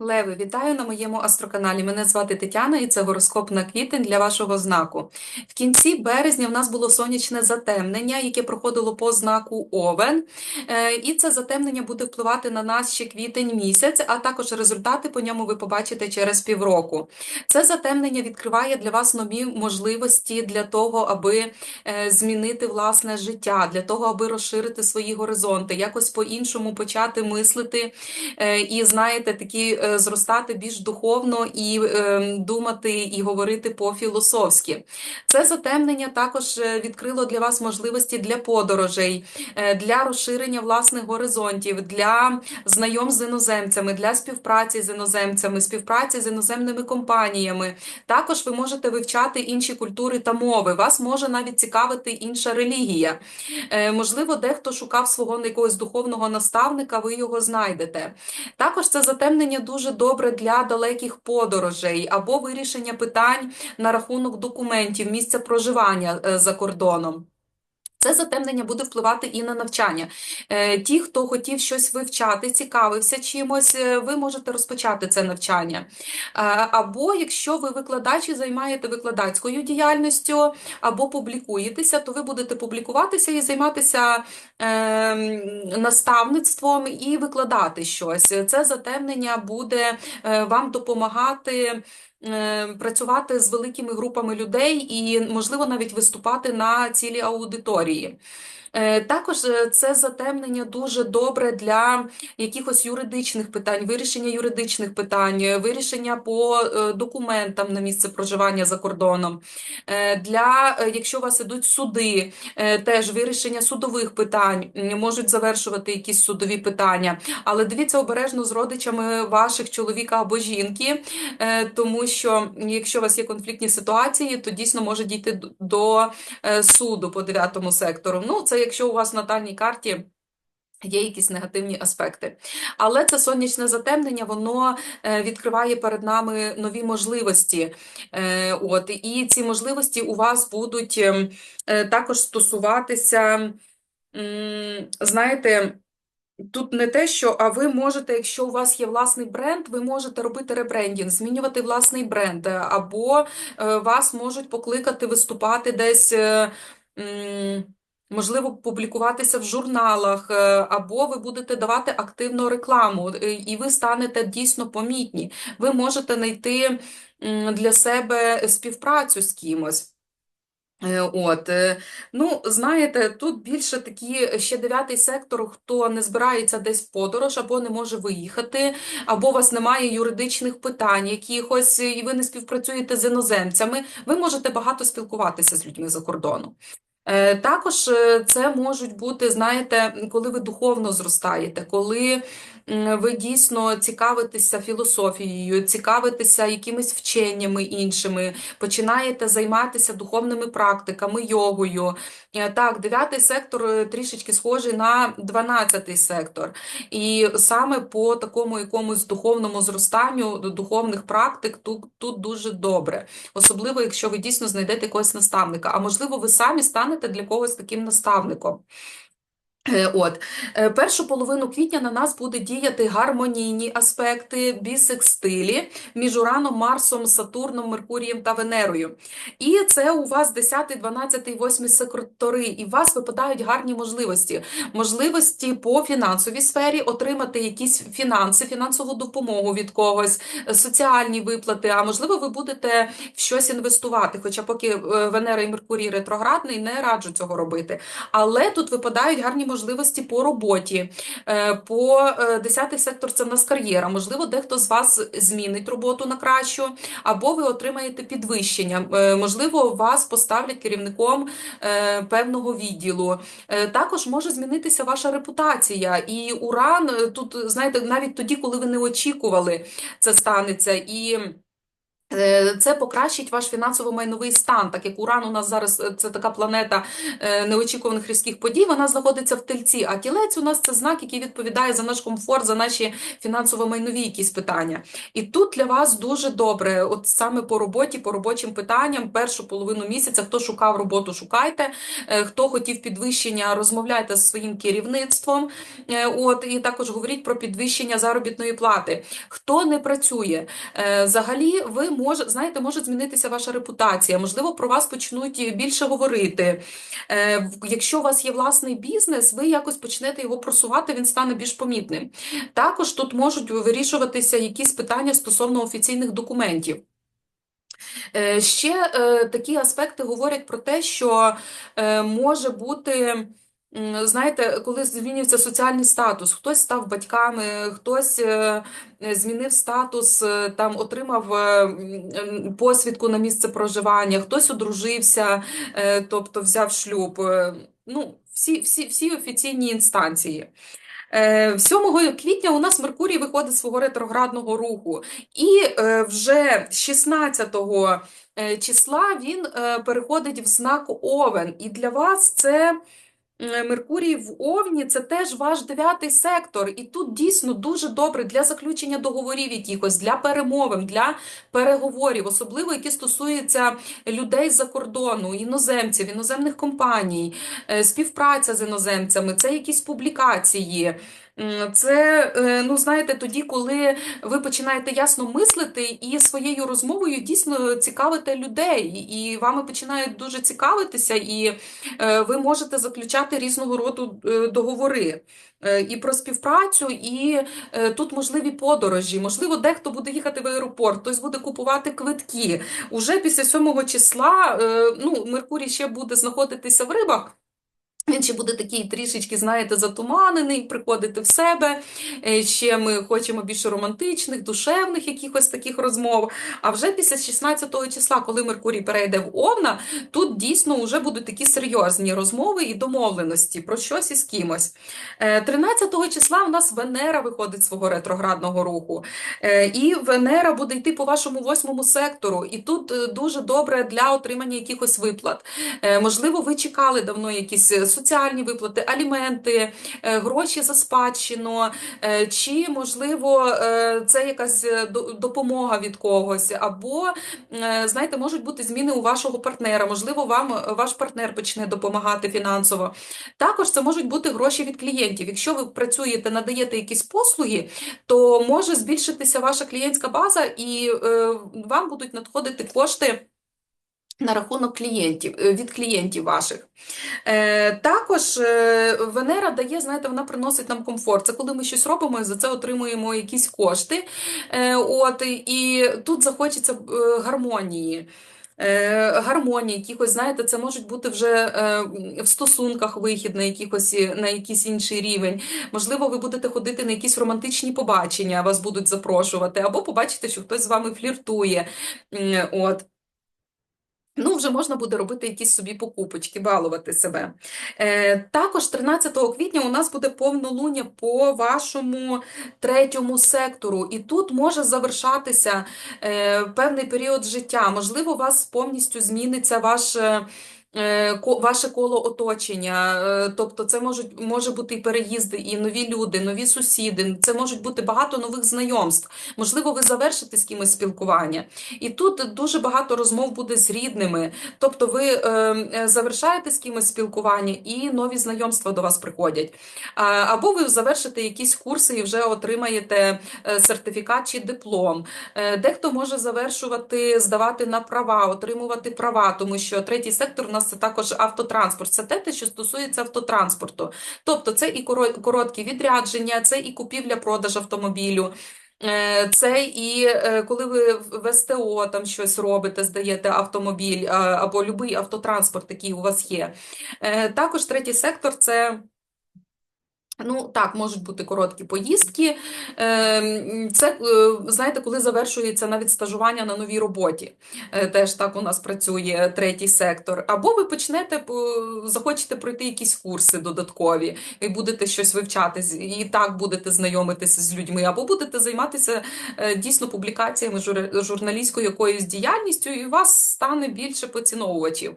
Леви, вітаю на моєму астроканалі. Мене звати Тетяна і це гороскоп на квітень для вашого знаку. В кінці березня в нас було сонячне затемнення, яке проходило по знаку Овен. Е, І це затемнення буде впливати на нас ще квітень місяць, а також результати по ньому ви побачите через півроку. Це затемнення відкриває для вас нові можливості для того, аби е, змінити власне життя, для того, аби розширити свої горизонти, якось по-іншому почати мислити. Е, І знаєте, такі. Е, зростати більш духовно і е, думати і говорити по-філософськи. Це затемнення також е, відкрило для вас можливості для подорожей, для розширення власних горизонтів, для знайом з іноземцями, для співпраці з іноземцями, співпраці з іноземними компаніями. Також ви можете вивчати інші культури та мови. Вас може навіть цікавити інша релігія. Можливо, дехто шукав свого якогось духовного наставника, ви його знайдете. Також це затемнення дуже добре для далеких подорожей або вирішення питань на рахунок документів, місця проживання е, за кордоном. Це затемнення буде впливати і на навчання. Е, ті, хто хотів щось вивчати, цікавився чимось, е, ви можете розпочати це навчання. Е, або якщо ви викладач і займаєте викладацькою діяльністю, або публікуєтеся, то ви будете публікуватися і займатися ем, наставництвом і викладати щось. Це затемнення буде вам допомагати. Працювати з великими групами людей і, можливо, навіть виступати на цілі аудиторії. Е, також е, це затемнення дуже добре для якихось юридичних питань, вирішення юридичних питань, е, вирішення по документам на місце проживання за кордоном. Для, Якщо у вас ідуть суди, теж вирішення судових питань, можуть завершувати якісь судові питання. Але дивіться обережно з родичами ваших чоловіка або жінки, тому що якщо у вас є конфліктні ситуації, то дійсно може дійти до суду по дев'ятому сектору. Ну, це якщо у вас в натальній карті. Є якісь негативні аспекти. Але це сонячне затемнення, воно е, відкриває перед нами нові можливості. Е, от, І ці можливості у вас будуть ем, е, також стосуватися, знаєте, тут не те, що, а ви можете, якщо у вас є власний бренд, ви можете робити ребрендінг, змінювати власний бренд, або вас можуть покликати виступати десь. Можливо, публікуватися в журналах, е, або ви будете давати активну рекламу, е, і ви станете дійсно помітні. Ви можете знайти для себе співпрацю з кимось. Е, от, ну, знаєте, тут більше такі ще дев'ятий сектор, хто не збирається десь в подорож, або не може виїхати, або у вас немає юридичних питань, якихось, і ви не співпрацюєте з іноземцями. Ви можете багато спілкуватися з людьми за кордоном. Е, також е, це можуть бути, знаєте, коли ви духовно зростаєте, коли ви дійсно цікавитеся філософією, цікавитеся якимись вченнями іншими, починаєте займатися духовними практиками, йогою. Е, так, дев'ятий сектор трішечки схожий на дванадцятий сектор. І саме по такому якомусь духовному зростанню духовних практик тут, тут дуже добре. Особливо, якщо ви дійсно знайдете якогось наставника. А можливо, ви самі станете для когось таким наставником. Е, от, е, першу половину квітня на нас буде діяти гармонійні аспекти бісекстилі між Ураном, Марсом, Сатурном, Меркурієм та Венерою. І це у вас 10, 12, 8 сектори, і у вас випадають гарні можливості. Можливості по фінансовій сфері отримати якісь фінанси, фінансову допомогу від когось, соціальні виплати, а можливо, ви будете в щось інвестувати. Хоча поки е, Венера і Меркурій ретроградний, не раджу цього робити. Але тут випадають гарні можливості можливості по роботі, е, по 10 е, сектор це в нас кар'єра. Можливо, дехто з вас змінить роботу на кращу, або ви отримаєте підвищення. Е, можливо, вас поставлять керівником певного відділу. Також може змінитися ваша репутація. І уран тут, знаєте, навіть тоді, коли ви не очікували, це станеться. І Це покращить ваш фінансово-майновий стан, так як Уран у нас зараз е, це така планета е, неочікуваних різких подій, вона знаходиться в тельці. А тілець у нас це знак, який відповідає за наш комфорт, за наші фінансово-майнові якісь питання. І тут для вас дуже добре, от саме по роботі, по робочим питанням, першу половину місяця, хто шукав роботу, шукайте, Е, хто хотів підвищення, розмовляйте з своїм керівництвом. Е, От і також говоріть про підвищення заробітної плати. Хто не працює, Е, взагалі ви може, знаєте, може змінитися ваша репутація, можливо, про вас почнуть більше говорити. Е, Якщо у вас є власний бізнес, ви якось почнете його просувати, він стане більш помітним. Також тут можуть вирішуватися якісь питання стосовно офіційних документів. Е, Ще е, такі аспекти говорять про те, що е, може бути, знаєте, коли змінюється соціальний статус, хтось став батьками, хтось е, е, змінив статус, е, там отримав посвідку на місце проживання, хтось одружився, тобто взяв шлюб. Ну, всі, всі, всі офіційні інстанції. Е, 7 квітня у нас Меркурій виходить з свого ретроградного руху, і вже 16 е, числа він переходить в знак Овен. І для вас це Меркурій в Овні, це теж ваш дев'ятий сектор. І тут дійсно дуже добре для заключення договорів якихось, для перемовин, для переговорів, особливо які стосуються людей з-за кордону, іноземців, іноземних компаній, е, співпраця з іноземцями, це якісь публікації. Це, е, ну знаєте, тоді, коли ви починаєте ясно мислити і своєю розмовою дійсно цікавите людей, і вами починають дуже цікавитися, і е, ви можете заключати різного роду е, договори. І про співпрацю, і тут можливі подорожі. Можливо, дехто буде їхати в аеропорт, хтось буде купувати квитки. Уже після 7 числа ну, Меркурій ще буде знаходитися в рибах. Він ще буде такий трішечки, знаєте, затуманений, приходити в себе. Е, Ще ми хочемо більше романтичних, душевних якихось таких розмов. А вже після 16 числа, коли Меркурій перейде в Овна, тут дійсно вже будуть такі серйозні розмови і домовленості про щось із кимось. Е, 13 числа у нас Венера виходить з свого ретроградного руху. Е, І Венера буде йти по вашому восьмому сектору. І тут е, дуже добре для отримання якихось виплат. Е, Можливо, ви чекали давно якісь е, соціальні виплати, аліменти, е, гроші за спадщину, е, чи, можливо, е, це якась до- допомога від когось, або, знаєте, можуть бути зміни у вашого партнера, можливо, вам ваш партнер почне допомагати фінансово. Також це можуть бути гроші від клієнтів. Якщо ви працюєте, надаєте якісь послуги, то може збільшитися ваша клієнтська база, і вам будуть надходити кошти. На рахунок клієнтів е, від клієнтів ваших. Е, також е, Венера дає, знаєте, вона приносить нам комфорт. Це коли ми щось робимо і за це отримуємо якісь кошти. Е, от, і тут захочеться е, гармонії. Е, гармонії, якихось, знаєте, це можуть бути вже в стосунках вихід на якихось, на якийсь інший рівень. Можливо, ви будете ходити на якісь романтичні побачення, вас будуть запрошувати, або побачите, що хтось з вами фліртує. От. Ну, вже можна буде робити якісь собі покупочки, балувати себе. Е, також 13 квітня у нас буде повнолуння по вашому третьому сектору, і тут може завершатися е, певний період життя. Можливо, у вас повністю зміниться ваш. Е, Ваше коло оточення, Е, тобто це можуть може бути і переїзди, і нові люди, нові сусіди. Це можуть бути багато нових знайомств. Можливо, ви завершите з кимось спілкування. І тут дуже багато розмов буде з рідними. Тобто ви е, завершаєте з кимось спілкування і нові знайомства до вас приходять. Або ви завершите якісь курси і вже отримаєте сертифікат чи диплом. Дехто може завершувати, здавати на права, отримувати права, тому що третій сектор у нас це також автотранспорт. Це те, що стосується автотранспорту. Тобто це і короткі відрядження, це і купівля-продаж автомобілю. Е, Це і е, коли ви в СТО там щось робите, здаєте автомобіль або будь-який автотранспорт, який у вас є. Е, Також третій сектор це Ну, так, можуть бути короткі поїздки. Ем, Це, е, знаєте, коли завершується навіть стажування на новій роботі. Е, Теж так у нас працює третій сектор. Або ви почнете, захочете пройти якісь курси додаткові, і будете щось вивчати, і так будете знайомитися з людьми, або будете займатися е, дійсно публікаціями, журналістською якоюсь діяльністю, і у вас стане більше поціновувачів.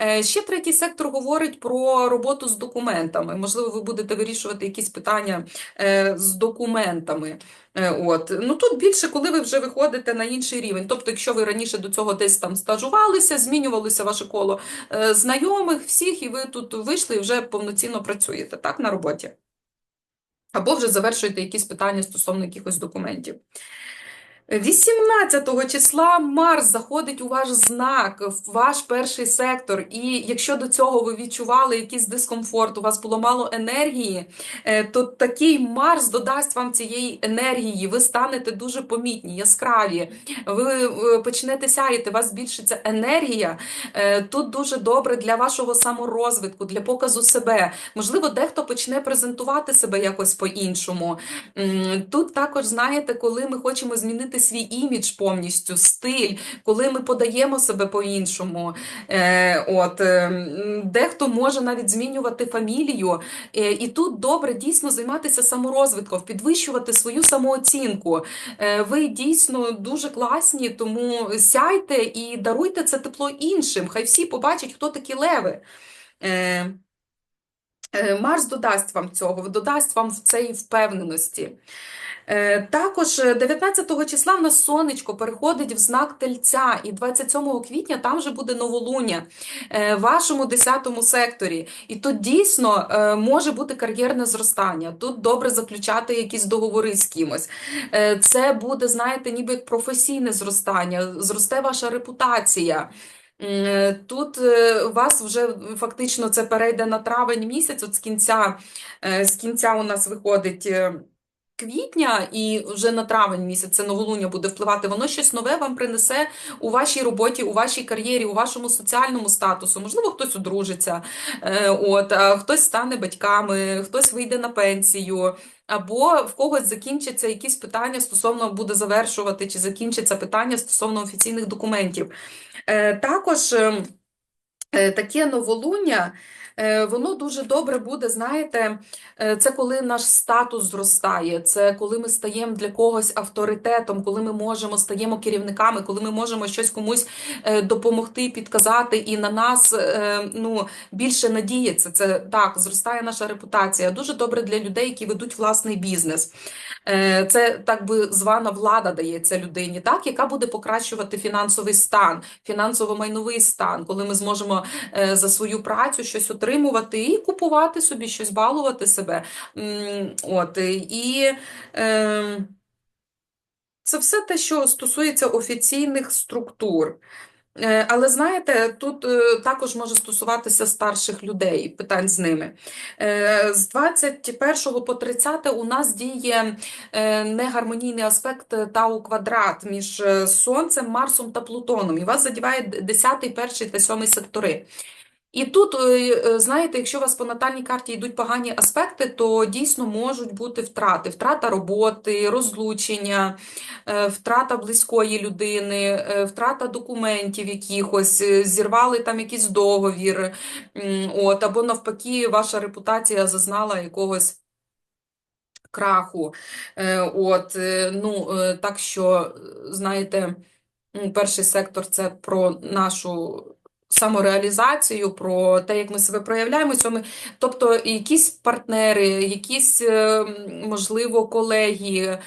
Е, Ще третій сектор говорить про роботу з документами. Можливо, ви будете вирішувати якісь питання е, з документами. Е, От. Ну, тут більше, коли ви вже виходите на інший рівень. Тобто, якщо ви раніше до цього десь там стажувалися, змінювалося ваше коло е, знайомих, всіх, і ви тут вийшли і вже повноцінно працюєте так, на роботі. Або вже завершуєте якісь питання стосовно якихось документів. 18 числа Марс заходить у ваш знак, в ваш перший сектор. І якщо до цього ви відчували якийсь дискомфорт, у вас було мало енергії, е, то такий Марс додасть вам цієї енергії. Ви станете дуже помітні, яскраві. Ви е, почнете сяяти, у вас збільшиться енергія. Е, Тут дуже добре для вашого саморозвитку, для показу себе. Можливо, дехто почне презентувати себе якось по-іншому. Тут також, знаєте, коли ми хочемо змінити свій імідж повністю, стиль, коли ми подаємо себе по-іншому. Е, от, е, дехто може навіть змінювати фамілію. Е, і тут добре дійсно займатися саморозвитком, підвищувати свою самооцінку. Е, ви дійсно дуже класні, тому сяйте і даруйте це тепло іншим. Хай всі побачать, хто такі леви. Е, Марс додасть вам цього, додасть вам в цієї впевненості. Е, Також е, 19 числа в нас сонечко переходить в знак Тельця, і 27 квітня там вже буде новолуння е, в вашому 10 секторі. І тут дійсно е, може бути кар'єрне зростання. Тут добре заключати якісь договори з кимось. Е, Це буде, знаєте, ніби професійне зростання, зросте ваша репутація. Е, Тут е, у вас вже фактично це перейде на травень місяць, от з кінця, е, з кінця у нас виходить квітня, і вже на травень місяць це новолуння буде впливати. Воно щось нове вам принесе у вашій роботі, у вашій кар'єрі, у вашому соціальному статусу. Можливо, хтось одружиться, е, от, хтось стане батьками, хтось вийде на пенсію. Або в когось закінчаться якісь питання стосовно буде завершувати, чи закінчиться питання стосовно офіційних документів. Е, Також ем, е, таке новолуння, воно дуже добре буде, знаєте, е, це коли наш статус зростає, це коли ми стаємо для когось авторитетом, коли ми можемо стаємо керівниками, коли ми можемо щось комусь е, допомогти, підказати, і на нас е, ну, більше надіється. Це так, зростає наша репутація. Дуже добре для людей, які ведуть власний бізнес. Е, Це так би звана влада дається людині, так, яка буде покращувати фінансовий стан, фінансово-майновий стан, коли ми зможемо е, за свою працю щось отримувати і купувати собі щось, балувати себе. От, і е, це все те, що стосується офіційних структур. Е, Але знаєте, тут е, також може стосуватися старших людей, питань з ними. Е, З 21 по 30 у нас діє негармонійний аспект е, Тау квадрат між Сонцем, Марсом та Плутоном. І вас задіває 10, 1 та 7 сектори. І тут, е, е, знаєте, якщо у вас по натальній карті йдуть погані аспекти, то дійсно можуть бути втрати. Втрата роботи, розлучення, е, втрата близької людини, втрата документів якихось, зірвали там якийсь договір, от, або навпаки, ваша репутація зазнала якогось краху. От, ну, так що, знаєте, перший сектор це про нашу самореалізацію, про те, як ми себе проявляємо. Цьому, тобто, якісь партнери, якісь, е, можливо, колеги.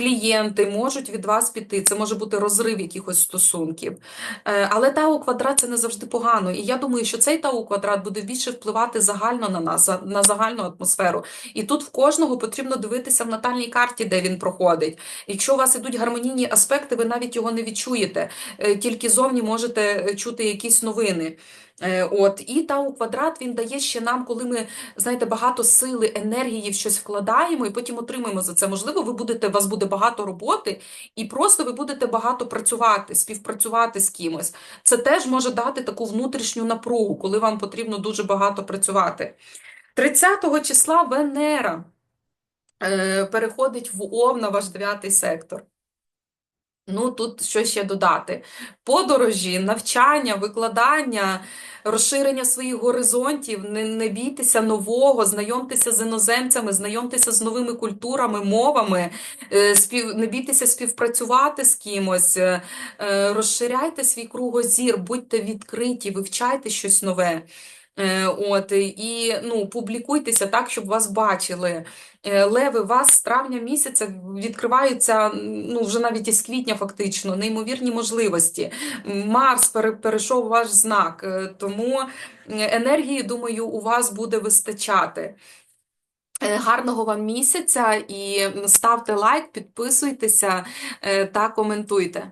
Клієнти можуть від вас піти, це може бути розрив якихось стосунків. Е, Але тау квадрат це не завжди погано. І я думаю, що цей тау квадрат буде більше впливати загально на нас, на загальну атмосферу. І тут в кожного потрібно дивитися в натальній карті, де він проходить. Якщо у вас ідуть гармонійні аспекти, ви навіть його не відчуєте. Е, Тільки зовні можете е, чути якісь новини. Е, От і тау квадрат він дає ще нам, коли ми знаєте, багато сили, енергії в щось вкладаємо і потім отримуємо за це. Можливо, ви будете, у вас буде багато роботи, і просто ви будете багато працювати, співпрацювати з кимось. Це теж може дати таку внутрішню напругу, коли вам потрібно дуже багато працювати. 30 числа Венера е, переходить в Овна, ваш дев'ятий сектор. Ну, тут що ще додати? Подорожі, навчання, викладання, розширення своїх горизонтів, не, не бійтеся нового, знайомтеся з іноземцями, знайомтеся з новими культурами, мовами, е, спів, не бійтеся співпрацювати з кимось, е, е, розширяйте свій кругозір, будьте відкриті, вивчайте щось нове. Е, От, і ну, публікуйтеся так, щоб вас бачили. Е, Леви, вас з травня місяця відкриваються, ну, вже навіть із квітня фактично, неймовірні можливості. Марс перейшов ваш знак, е, тому енергії, думаю, у вас буде вистачати. Гарного вам місяця і ставте лайк, підписуйтеся та коментуйте.